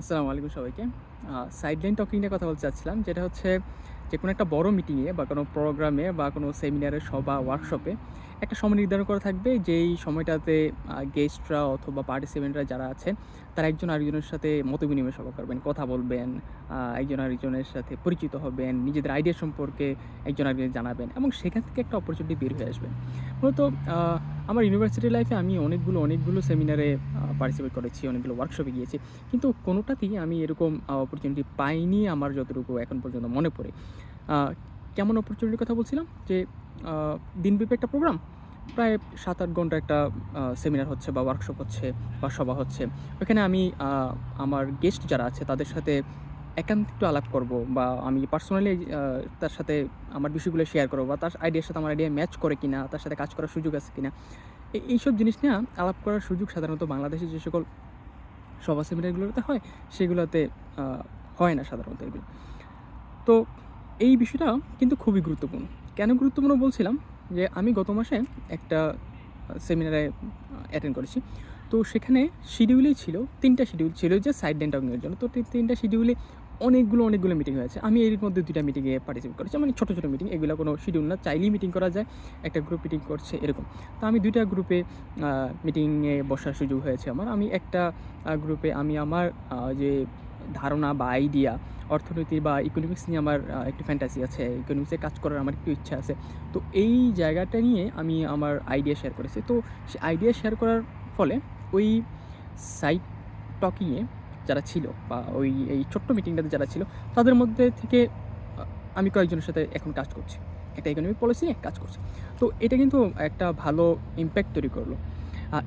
আসসালামু আলাইকুম সবাইকে। সাইডলাইন টকিং নিয়ে কথা বলতে চাচ্ছিলাম, যেটা হচ্ছে যে কোনো একটা বড় মিটিংয়ে বা কোনো প্রোগ্রামে বা কোনো সেমিনারে সভা ওয়ার্কশপে একটা সময় নির্ধারণ করা থাকবে, যেই সময়টাতে গেস্টরা অথবা পার্টিসিপেন্টরা যারা আছেন তারা একজন আরেকজনের সাথে মত বিনিময় সভা করবেন, কথা বলবেন একজন আরেকজনের সাথে পরিচিত হবেন, নিজেদের আইডিয়া সম্পর্কে একজন আরেকজন জানাবেন এবং সেখান থেকে একটা অপরচুনিটি বের হয়ে আসবেন। মূলত আমার ইউনিভার্সিটি লাইফে আমি অনেকগুলো অনেকগুলো সেমিনারে পার্টিসিপেট করেছি, অনেকগুলো ওয়ার্কশপে গিয়েছি, কিন্তু কোনোটাতেই আমি এরকম অপরচুনিটি পাইনি আমার যতটুকু এখন পর্যন্ত মনে পড়ে। কেমন অপরচুনিটির কথা বলছিলাম? যে দিনব্যাপী একটা প্রোগ্রাম প্রায় সাত আট ঘণ্টা একটা সেমিনার হচ্ছে বা ওয়ার্কশপ হচ্ছে বা সভা হচ্ছে। ওখানে আমি আমার গেস্ট যারা আছে, তাদের সাথে একান্ত একটু আলাপ করব বা আমি পার্সোনালি তার সাথে আমার বিষয়গুলো শেয়ার করব বা তার আইডিয়ার সাথে আমার আইডিয়া ম্যাচ করে কিনা, তার সাথে কাজ করার সুযোগ আছে কিনা। এই এইসব জিনিস নিয়ে আলাপ করার সুযোগ সাধারণত বাংলাদেশে যে সকল সভা সেমিনারগুলোতে হয়, সেগুলোতে হয় না সাধারণত এগুলো। তো এই বিষয়টা কিন্তু খুবই গুরুত্বপূর্ণ। কেন গুরুত্বপূর্ণ বলছিলাম? যে আমি গত মাসে একটা সেমিনারে অ্যাটেন্ড করেছি। তো সেখানে শিডিউলেই ছিল, তিনটা শিডিউল ছিল যে সাইড ডেন টকিংয়ের জন্য। তো তিন- তিনটা শিডিউলে অনেকগুলো অনেকগুলো মিটিং হয়েছে। আমি এর মধ্যে দুইটা মিটিংয়ে পার্টিসিপেট করেছি। মানে ছোটো ছোটো মিটিং এগুলো কোনো শিডিউল না। চাইলেই মিটিং করা যায়, একটা গ্রুপ মিটিং করছে, এরকম। তো আমি দুইটা গ্রুপে মিটিংয়ে বসার সুযোগ হয়েছে আমার। আমি একটা গ্রুপে আমি আমার যে ধারণা বা আইডিয়া অর্থনীতি বা ইকোনমিক্স নিয়ে আমার একটু ফ্যান্টাসি আছে। ইকোনমিক্সে কাজ করার আমার একটু ইচ্ছা আছে। তো এই জায়গাটা নিয়ে আমি আমার আইডিয়া শেয়ার করেছি। তো সে আইডিয়া শেয়ার করার ফলে ওই সাইট টকিংয়ে যারা ছিল বা ওই, এই ছোট্ট মিটিংটাতে যারা ছিল, তাদের মধ্যে থেকে আমি কয়েকজনের সাথে এখন কাজ করছি। একটা ইকোনমিক পলিসি কাজ করছি। তো এটা কিন্তু একটা ভালো ইম্প্যাক্ট তৈরি করল।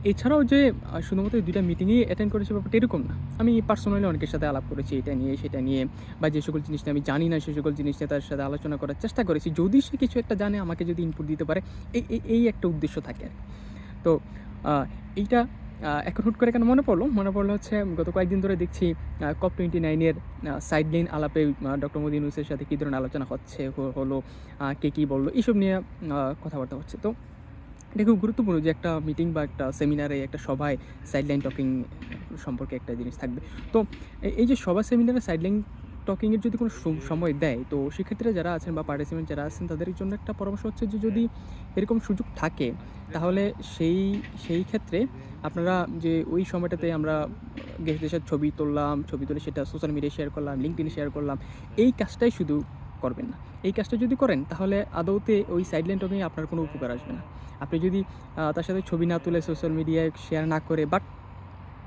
এছাড়াও যে শুধুমাত্র দুইটা মিটিংয়ে অ্যাটেন্ড করেছে ব্যাপারটা এরকম না। আমি পার্সোনালি অনেকের সাথে আলাপ করেছি, এটা নিয়ে, সেটা নিয়ে, বা যে সকল জিনিস আমি জানি না সেই সকল জিনিস নিয়ে তার সাথে আলোচনা করার চেষ্টা করেছি। যদি সে কিছু একটা জানে, আমাকে যদি ইনপুট দিতে পারে, এই, এই- একটা উদ্দেশ্য থাকে আর। তো এইটা এখন হুট করে কেন মনে পড়ল? মনে পড়ল হচ্ছে, গত কয়েকদিন ধরে দেখছি কপ টোয়েন্টি নাইনের সাইড লাইন আলাপে ডক্টর মোদী ইউনুসের সাথে কী ধরনের আলোচনা হচ্ছে হলো কে কী বলল, এইসব নিয়ে কথাবার্তা হচ্ছে। তো এটা খুব গুরুত্বপূর্ণ যে একটা মিটিং বা একটা সেমিনারে একটা সভায় সাইডলাইন টকিং সম্পর্কে একটা জিনিস থাকবে। তো এই যে সভা সেমিনারে সাইডলাইন টকিংয়ের যদি কোনো সময় দেয়, তো সেক্ষেত্রে যারা আছেন বা পার্টিসিপেন্ট যারা আছেন তাদের জন্য একটা পরামর্শ হচ্ছে যে যদি এরকম সুযোগ থাকে, তাহলে সেই সেই ক্ষেত্রে আপনারা যে ওই সময়টাতে আমরা দেশ দেশের ছবি তুললাম, ছবি তুলে সেটা সোশ্যাল মিডিয়ায় শেয়ার করলাম লিঙ্কডিনে শেয়ার করলাম, এই কাজটাই শুধু করবেন না। এই কাজটা যদি করেন, তাহলে আদৌতে ওই সাইডলাইন টকিং আপনার কোনো উপকার আসবে না। আপনি যদি তার সাথে ছবি না তুলে সোশ্যাল মিডিয়ায় শেয়ার না করে বাট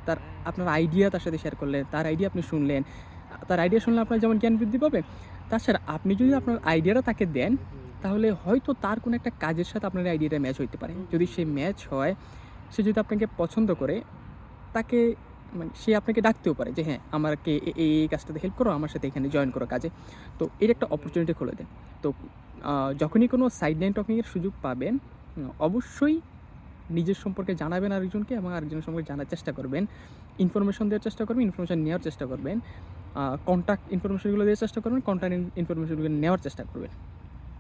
তার, আপনার আইডিয়া তার সাথে শেয়ার করলেন, তার আইডিয়া আপনি শুনলেন, তার আইডিয়া শুনলে আপনার যেমন জ্ঞান বৃদ্ধি পাবে। তাছাড়া আপনি যদি আপনার আইডিয়াটা তাকে দেন, তাহলে হয়তো তার কোনো একটা কাজের সাথে আপনার আইডিয়াটা ম্যাচ হইতে পারে। যদি সে ম্যাচ হয়, সে যদি আপনাকে পছন্দ করে, তাকে মানে সে আপনাকে ডাকতেও পারে যে হ্যাঁ আমাকে এই এই কাজটাতে হেল্প করো, আমার সাথে এখানে জয়েন করো কাজে। তো এর একটা অপরচুনিটি খুলে দেন। তো যখনই কোনো সাইড লাইন টকিংয়ের সুযোগ পাবেন, অবশ্যই নিজের সম্পর্কে জানাবেন আরেকজনকে এবং আরেকজনের সম্পর্কে জানার চেষ্টা করবেন। ইনফরমেশন দেওয়ার চেষ্টা করবেন ইনফরমেশন নেওয়ার চেষ্টা করবেন। কন্ট্যাক্ট ইনফরমেশনগুলো দেওয়ার চেষ্টা করবেন কন্ট্যাক্ট ইনফরমেশনগুলো নেওয়ার চেষ্টা করবেন।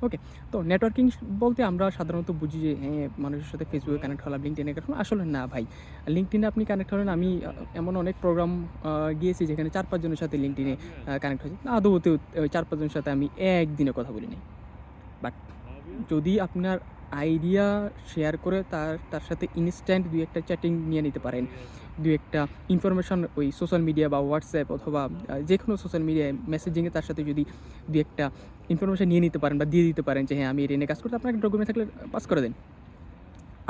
ওকে তো নেটওয়ার্কিং বলতে আমরা সাধারণত বুঝি যে হ্যাঁ মানুষের সাথে ফেসবুকে কানেক্ট হলাম লিঙ্কডিনে কানেক্ট আসলে না ভাই। লিঙ্কডিনে আপনি কানেক্ট হলেন, আমি এমন অনেক প্রোগ্রাম গিয়েছি যেখানে চার পাঁচজনের সাথে লিঙ্কডিনে কানেক্ট হয়েছে। না, আদৌতে ওই চার পাঁচজনের সাথে আমি একদিনে কথা বলিনি। বাট যদি আপনার আইডিয়া শেয়ার করে তার তার সাথে ইনস্ট্যান্ট দুই একটা চ্যাটিং নিয়ে নিতে পারেন। দু একটা ইনফরমেশন ওই সোশ্যাল মিডিয়া বা হোয়াটসঅ্যাপ অথবা যে কোনো সোশ্যাল মিডিয়ায় মেসেজিংয়ে তার সাথে যদি দু একটা ইনফরমেশন নিয়ে নিতে পারেন বা দিয়ে দিতে পারেন যে হ্যাঁ আমি রেনে কাজ করতে আপনাকে ডকুমেন্ট থাকলে পাস করে দেন।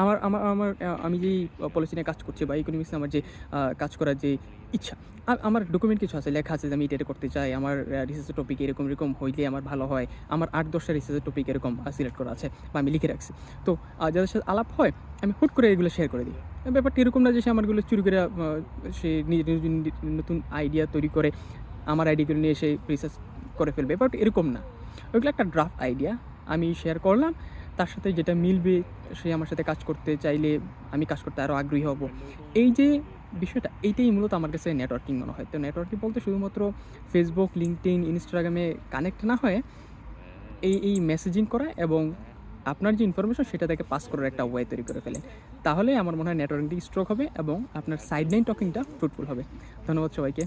আমার আমার আমার আমি যেই পলিসি নিয়ে কাজ করছি বা ইকোনমিক্সে আমার যে কাজ করার যে ইচ্ছা আমার ডকুমেন্ট কিছু আছে, লেখা আছে যে, আমি এটা করতে চাই, আমার রিসার্চের টপিক এরকম এরকম হইলে আমার ভালো হয়, আমার আট দশটা রিসার্চের টপিক এরকম সিলেক্ট করা আছে বা আমি লিখে রাখছি। তো যাদের সাথে আলাপ হয়, আমি হুট করে এগুলো শেয়ার করে দিই। ব্যাপারটা এরকম না যে, সে আমারগুলো চুরি করে সে নতুন আইডিয়া তৈরি করে, আমার আইডিয়াগুলো নিয়ে সে রিসার্চ করে ফেলবে, ব্যাপারটা এরকম না। ওইগুলো একটা ড্রাফট আইডিয়া আমি শেয়ার করলাম। তার সাথে যেটা মিলবে, সে আমার সাথে কাজ করতে চাইলে আমি কাজ করতে আরও আগ্রহী হব। এই যে বিষয়টা, এইটাই মূলত আমার কাছে নেটওয়ার্কিং মনে হয়। তো নেটওয়ার্কিং বলতে শুধুমাত্র ফেসবুক লিঙ্কডিন ইনস্টাগ্রামে কানেক্ট না হয়ে এই এই মেসেজিং করা এবং আপনার যে ইনফরমেশন সেটা তাকে পাস করার একটা ওয়ে তৈরি করে ফেলেন তাহলে আমার মনে হয় নেটওয়ার্কিংটি স্ট্রোক হবে এবং আপনার সাইড লাইন টকিংটা ফ্রুটফুল হবে। ধন্যবাদ সবাইকে।